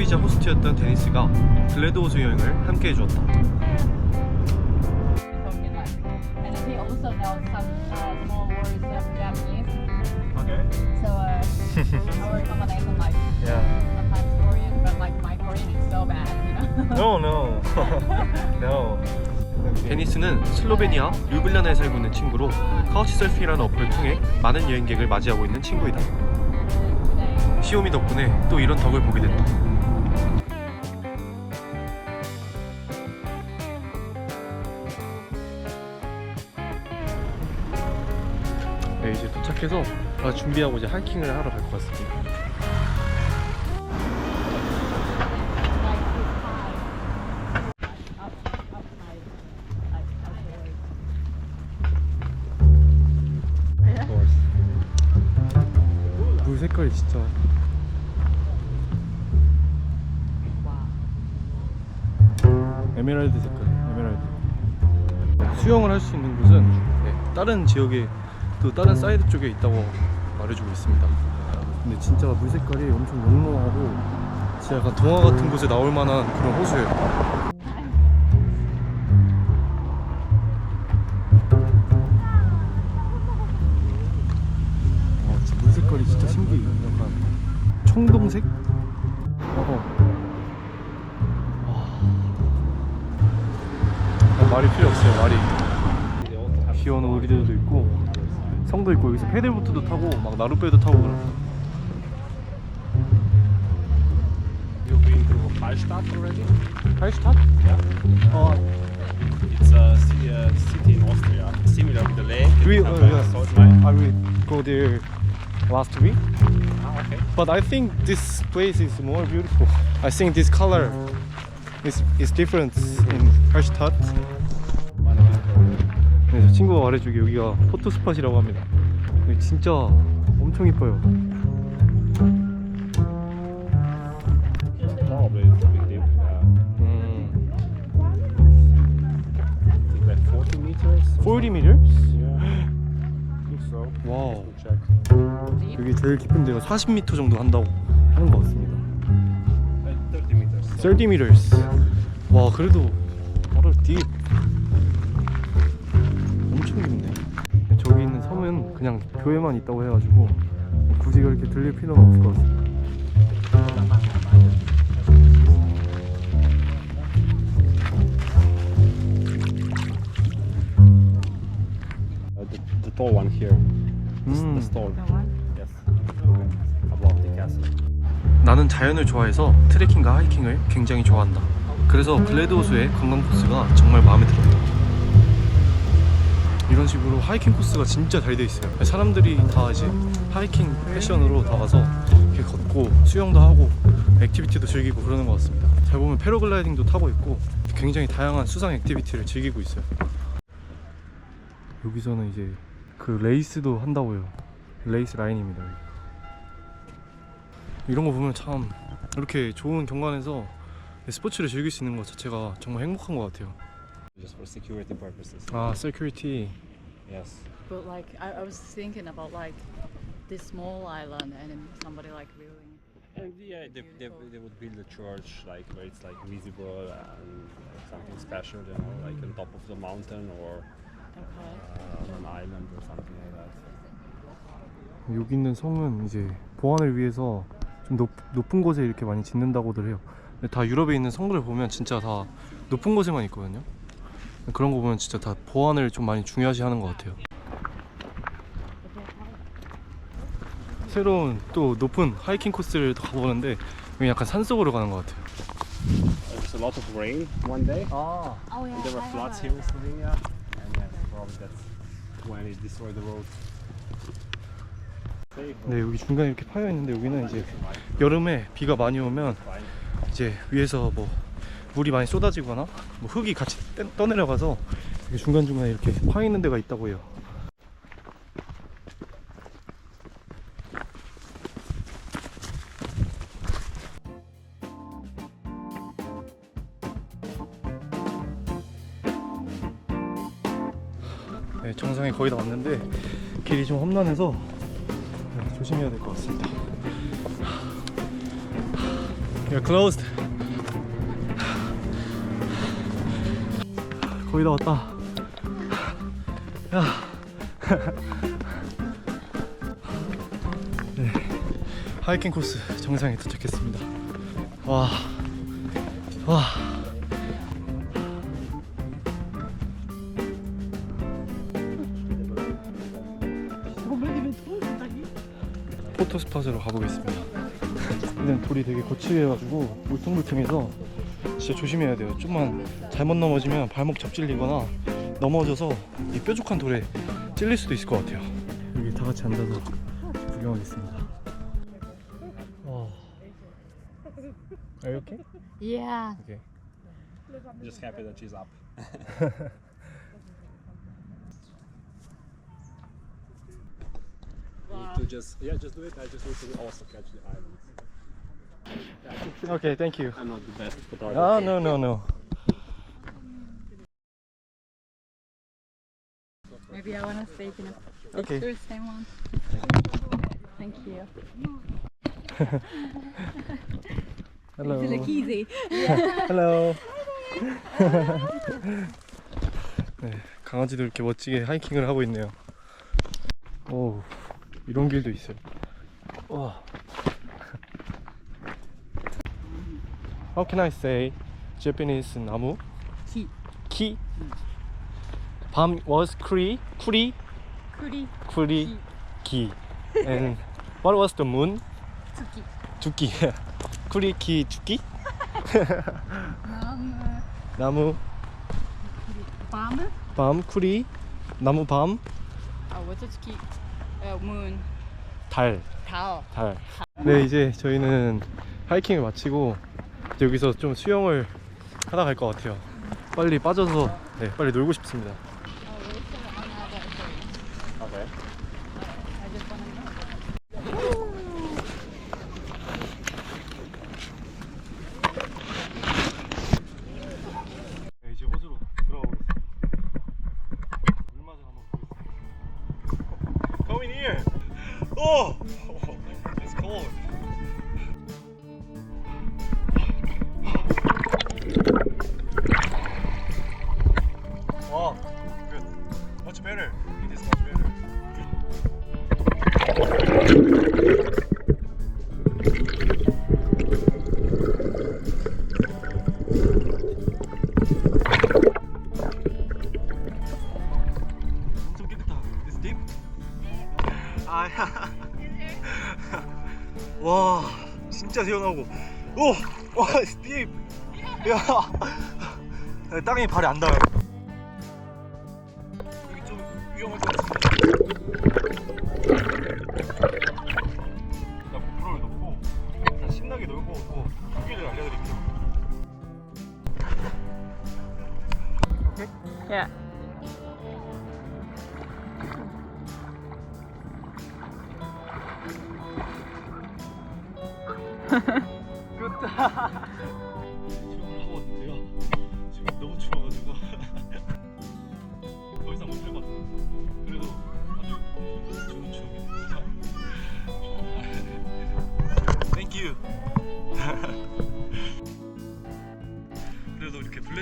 친구이자 호스트였던 데니스가 글래드호수 여행을 함께 해주었다. Uh, uh. 데니스는 슬로베니아 류블리아나에 살고 있는 친구로 카우치서핑이라는 어플을 통해 많은 여행객을 맞이하고 있는 친구이다. 시오미 덕분에 또 이런 덕을 보게 됐다. 도착해서 아, 준비하고 이제 하이킹을 하러 갈 것 같습니다. Upside. 물 색깔이 진짜. 에메랄드 색깔, 에메랄드. 수영을 할 수 있는 곳은 네, 다른 지역에 또 다른 사이드 쪽에 있다고 말해주고 있습니다. 근데 진짜 물 색깔이 엄청 영롱하고 진짜 약간 동화 같은 곳에 나올 만한 그런 호수예요. 와, 진짜 물 색깔이 진짜 신기해요. 약간 청동색? 어. 아, 말이 필요 없어요 말이 귀여운 오리들도 있고 성도 있고 여기서 패들보트도 타고 막 나룻배도 타고 그래 You've been to Hallstatt already? 할스탑? 어 It's a city, a city in Austria, similar with the lake. We, You uh, have a yeah. salt mine. I will go there last week Ah, okay. but I think this place is more beautiful I think this color is, is different in 할 친구가 말해주기 여기가 포토 스팟이라고 합니다 여기 진짜 엄청 이뻐요 Probably it's a bit deep. Yeah. 음, It's like 40 meters. 40 meters? Yeah. I think so. 와우. 여기 제일 깊은 데가 40m 정도 한다고 하는 것 같습니다. Uh, 30 meters. 30 meters. 와 그래도 바로 딥. 그냥 교회만 있다고 해가지고 굳이 그렇게 들릴 필요는 없을 것 같습니다. Uh, the, the tall one here. The, 음, the stone. The one? Yes. Above the castle. 나는 자연을 좋아해서 트레킹과 하이킹을 굉장히 좋아한다. 그래서 글래드 호수의 관광 코스가 정말 마음에 들어요. 이런 식으로 하이킹 코스가 진짜 잘 돼 있어요. 사람들이 다 이제 하이킹 패션으로 다 와서 이렇게 걷고 수영도 하고 액티비티도 즐기고 그러는 것 같습니다. 잘 보면 패러글라이딩도 타고 있고 굉장히 다양한 수상 액티비티를 즐기고 있어요. 여기서는 이제 그 레이스도 한다고요. 레이스 라인입니다. 이런 거 보면 참 이렇게 좋은 경관에서 스포츠를 즐길 수 있는 것 자체가 정말 행복한 것 같아요. Just for security purposes. 아, 세큐리티. Yes. But like I, I was thinking about like this small island and somebody like building. And yeah, they, they, they would build a church like where it's like visible and like something special, you know, like on top of the mountain or Okay. uh, on an island or something like that. 여기 있는 성은 이제 보안을 위해서 좀 높, 높은 곳에 이렇게 많이 짓는다고들 해요. 근데 다 유럽에 있는 성들을 보면 진짜 다 높은 곳에만 있거든요. 그런 거 보면 진짜 다 보안을 좀 많이 중요시 하는 것 같아요. 새로운 또 높은 하이킹 코스를 또 가보는데 여기 약간 산속으로 가는 것 같아요. There was a lot of rain one day. 아, Oh yeah. And there were floods here in Slovenia, and yeah, probably that's when it destroyed the road. 네 여기 중간에 이렇게 파여 있는데 여기는 이제 여름에 비가 많이 오면. 이제 위에서 뭐 물이 많이 쏟아지거나 뭐 흙이 같이 떼- 떠내려가서 중간중간에 이렇게 파 있는 데가 있다고 해요. 네, 정상에 거의 다 왔는데 길이 좀 험난해서 네, 조심해야 될 것 같습니다. You're closed. 거의 다 왔다. 야. 네, 하이킹 코스 정상에 도착했습니다. 와, 와. 포토 스팟으로 가보겠습니다. 근데 돌이 되게 거칠해가지고 울퉁불퉁해서 진짜 조심해야 돼요. 좀만 잘못 넘어지면 발목 접질리거나 넘어져서 이 뾰족한 돌에 찔릴 수도 있을 것 같아요. 여기 다 같이 앉아서 구경하겠습니다. 어. Are you okay? Yeah. Okay. I'm just happy that she's up. Need to just yeah, just do it. I just need to also catch the islands. Okay, thank you. I'm not the best photographer. Ah, no, no, no. Maybe I wanna stay in a Okay. picture, same one. Thank you. Hello. It's like easy. Hello. 네, 강아지도 이렇게 멋지게 하이킹을 하고 있네요. 오, 이런 길도 있어요. 와. How can I say Japanese 나무? 키. 키. 밤 was 쿠리, 쿠리, 쿠리. 쿠리, 기. And what was the moon? 투키. 두끼. 쿠리, 기, 두끼? 나무. 나무, 밤. 밤, 쿠리, 나무, 밤, 아, 워터투키. 어, 문. 달. 달. 달. 네, 이제 저희는 하이킹을 마치고 여기서 좀 수영을 하다 갈 것 같아요. 빨리 빠져서 네, 빨리 놀고 싶습니다. 진짜 시원하고. 오, 와, it's deep. 야, 땅에 발이 안 닿아요.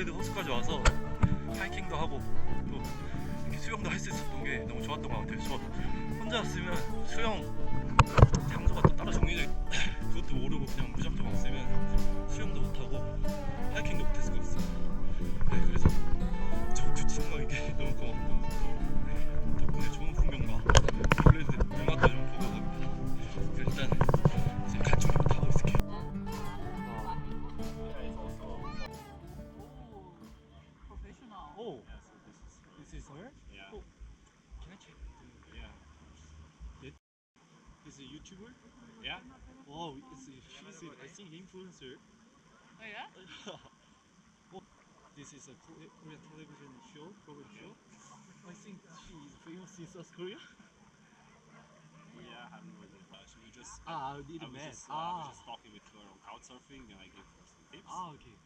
블레이드 호수까지 와서 하이킹도 하고 또 이렇게 수영도 할 수 있었던 게 너무 좋았던 것 같아요. 저 혼자 왔으면 수영 장소가 또 따로 정해져 있... 그것도 모르고 그냥 무작정 왔으면 수영도 못하고 하이킹도 못했을 것 같습니다. 네, 그래서 저두 친구에게 너무 고맙고 this is her? Yeah. Oh, can I check? Yeah. Is a YouTuber? Yeah. Oh, it's a, she's a, I think influencer. Oh yeah? oh, this is a Kore- Korean television show, program show. I think she is famous in South Korea. Yeah, I have no idea. Uh, she was just Ah, I did I a was math. just, uh, I Ah, was just talking with her on couchsurfing and I gave her some tips. ah, okay.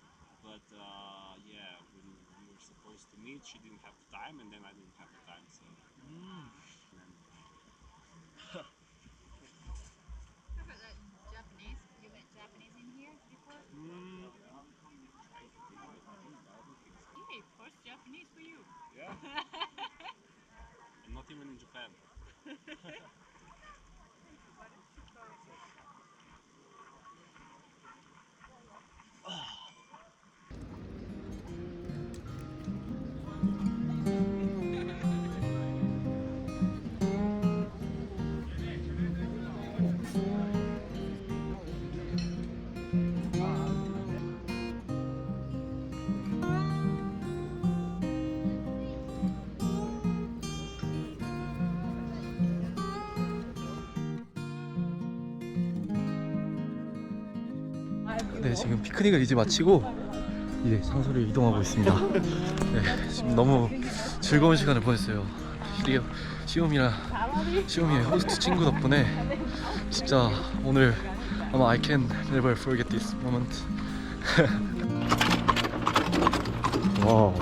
But uh, yeah, when we were supposed to meet. She didn't have time, and then I didn't have the time. So. Mm. 네, 지금 피크닉을 이제 마치고 이제 장소를 이동하고 있습니다. 네, 지금 너무 즐거운 시간을 보냈어요. 시리오, 시오미랑 시오미의 호스트 친구 덕분에 진짜 오늘 아마 I can never forget this moment. 와,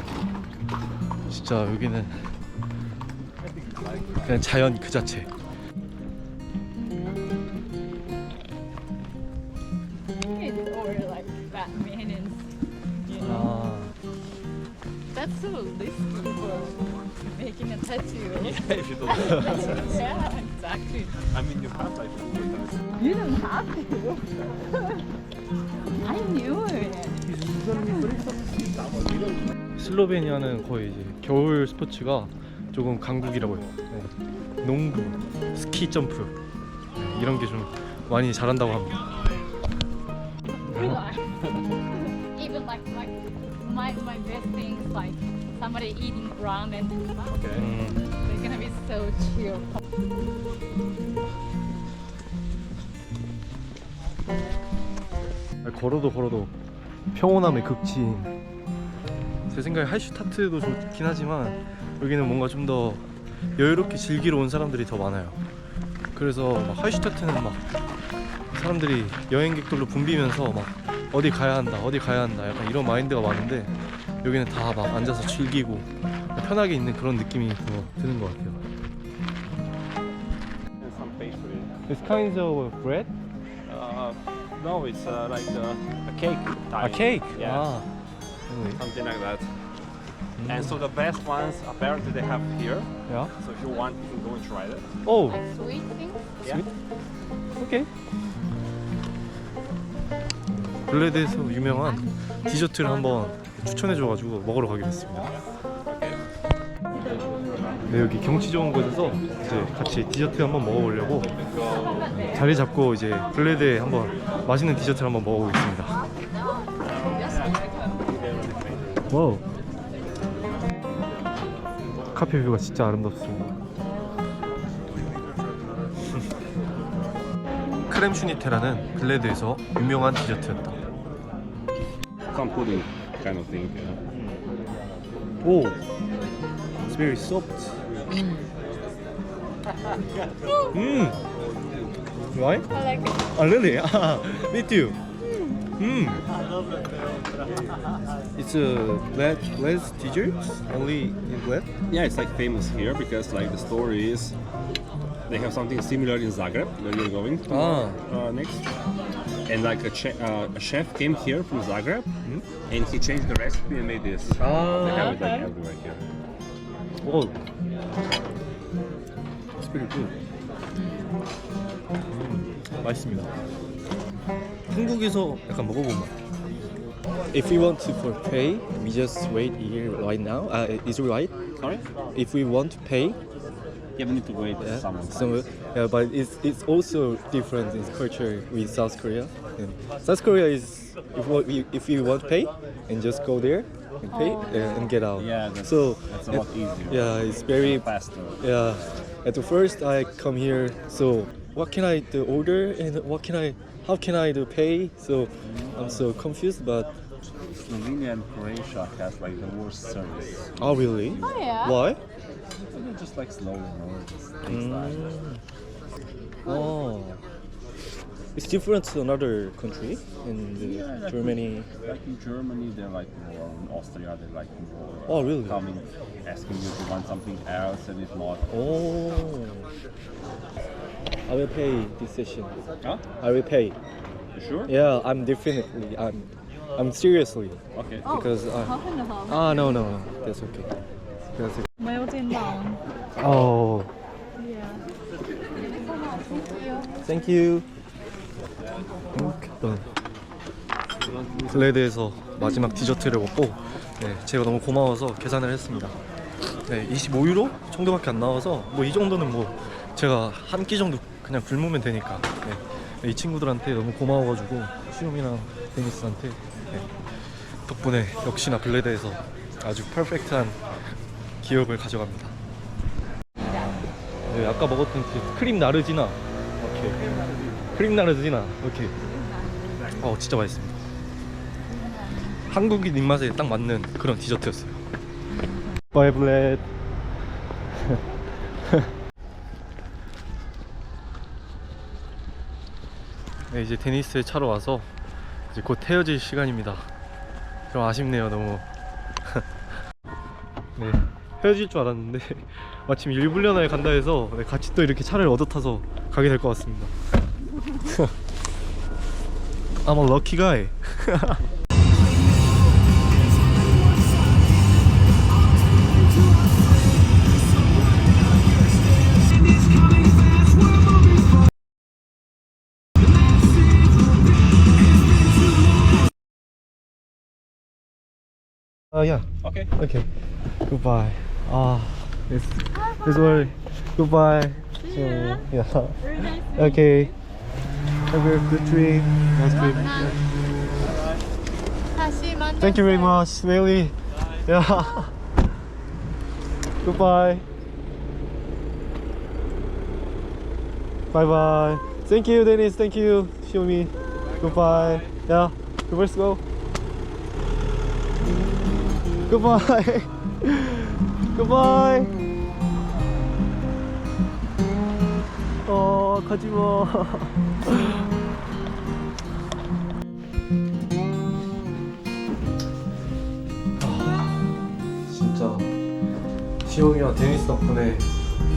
진짜 여기는 그냥 자연 그 자체. So risky for making a tattoo. if you don't yeah, exactly. I mean, you have like You don't have to. I knew it. 슬로베니아는 거의 이제 겨울 스포츠가 조금 강국이라고 해요. 네. 농구, 스키 점프 네, 이런 게 좀 많이 잘한다고 합니다. My my best things like somebody eating ramen. Okay. 음, They're gonna be so chill. 걸어도 걸어도 평온함의 극치인. 제 생각에 할슈타트도 좋긴 하지만 여기는 뭔가 좀 더 여유롭게 즐기러 온 사람들이 더 많아요. 그래서 막 할슈타트는 막 사람들이 여행객들로 붐비면서 막 어디 가야 한다, 어디 가야 한다, 약간 이런 마인드가 많은데 여기는 다 막 앉아서 즐기고 편하게 있는 그런 느낌이 더 드는 것 같아요. And some pastry. It's kind of bread. Uh, no, it's uh, like uh, a cake. A type. cake. Yeah. 아. anyway. Something like that. And so the best ones apparently they have here. Yeah. So if you want, you can go and try that. Oh. Like sweet things. Yeah. 오케이. 블레드에서 유명한 디저트를 한번 추천해줘가지고 먹으러 가기로 했습니다. 네 여기 경치 좋은 곳에서 이제 같이 디저트 한번 먹어보려고 자리 잡고 이제 블레드에 한번 맛있는 디저트를 한번 먹어보겠습니다. 와우. 카페 뷰가 진짜 아름답습니다. 크렘 슈니테라는 블레드에서 유명한. Some pudding kind of thing. Oh, it's very soft. 음, right? I like it. Ah, really? Ah, me too. Mm. It's a bread, bread dessert only in bread. Yeah, it's like famous here because like the story is they have something similar in Zagreb where you're going to Ah. uh, next And like a, che- uh, a chef came here from Zagreb and he changed the recipe and made this. They have it like Okay. everywhere here. Oh, it's pretty good. 음, 맛있습니다. 한국에서 약간 먹어본 맛. If we want to for pay, we just wait here right now. Uh, is it right? Sorry? If we want to pay, yeah, we need to wait yeah, someone. somewhere, yeah, but it's it's also different in culture with South Korea. And South Korea is if what we if we want to pay and just go there and pay Oh. and get out. Yeah, that's, so that's a lot easier. yeah, it's very faster. yeah. At the first I come here, so what can I do order and what can I how can I do pay? So I'm so confused, but Slovenia and Croatia has like the worst service. oh really? Oh yeah. Why? They're just like slow, you know. Just takes time. Oh, it's different to another country in the Yeah, like Germany. Like in Germany, they're like more. In Austria, they're like more. Oh, really? Coming, asking you to want something else, and if not, Oh, I will pay this session. huh? I will pay. You sure? Yeah, I'm definitely. I'm. I'm seriously Okay. Oh, because I. half and half. Ah no no no, that's okay. That's it. Down. Oh, Yeah. Thank you. 일단 블레드에서 마지막 디저트를 먹고 네, 제가 너무 고마워서 계산을 했습니다. 네, 25유로 정도밖에 안 나와서 뭐 이 정도는 뭐 제가 한 끼 정도 그냥 굶으면 되니까 네, 이 친구들한테 너무 고마워가지고 시움이랑 데니스한테 네, 덕분에 역시나 블레드에서 아주 퍼펙트한 기억을 가져갑니다. 네, 아까 먹었던 그 크림 나르지나 오케이 크림 나르지나 오케이 어 진짜 맛있습니다 한국인 입맛에 딱 맞는 그런 디저트였어요. 바이블렛. 네, 이제 데니스에 차로 와서 이제 곧 헤어질 시간입니다. 좀 아쉽네요, 너무. 네, 헤어질 줄 알았는데 마침 일불련에 간다 해서 네, 같이 또 이렇게 차를 얻어 타서 가게 될 것 같습니다. I'm a lucky guy. Uh, yeah. Okay. Okay. Goodbye. Ah, this this one. Goodbye. So, yeah. Nice okay. Have a good trip. Nice trip. Thank you very much, Lily. Yeah. Goodbye. Bye bye. Thank you, Dennis. Thank you, Show me. Goodbye. Yeah. Let's go. Goodbye. Goodbye. 어, 가지 마. 진짜 시험이와 데니스 덕분에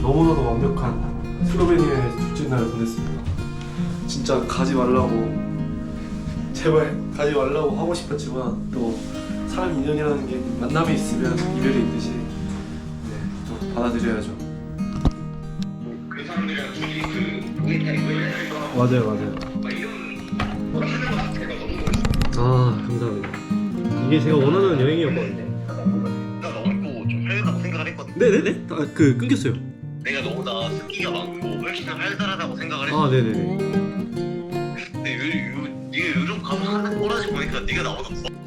너무나도 완벽한 슬로베니아의 둘째 날을 보냈습니다. 진짜 가지 말라고 제발 가지 말라고 하고 싶었지만 또 사람 인연이라는 게 만남이 있으면 이별이 있듯이 받아들여야죠. 그 사람들이랑 둘이 그 맞아요, 맞아요. 아 감사합니다. 이게 제가 원하는 여행이었거든요. 나 너무 좀 편하다고 생각을 했거든. 네네네. 아, 그 끊겼어요. 내가 너보다 습기가 많고 훨씬 더 활달하다고 생각을 했어. 아 네네네. 근데 요, 요, 네가 요즘 가서 하는 꼬라지 보니까 네가 나보다 더 Or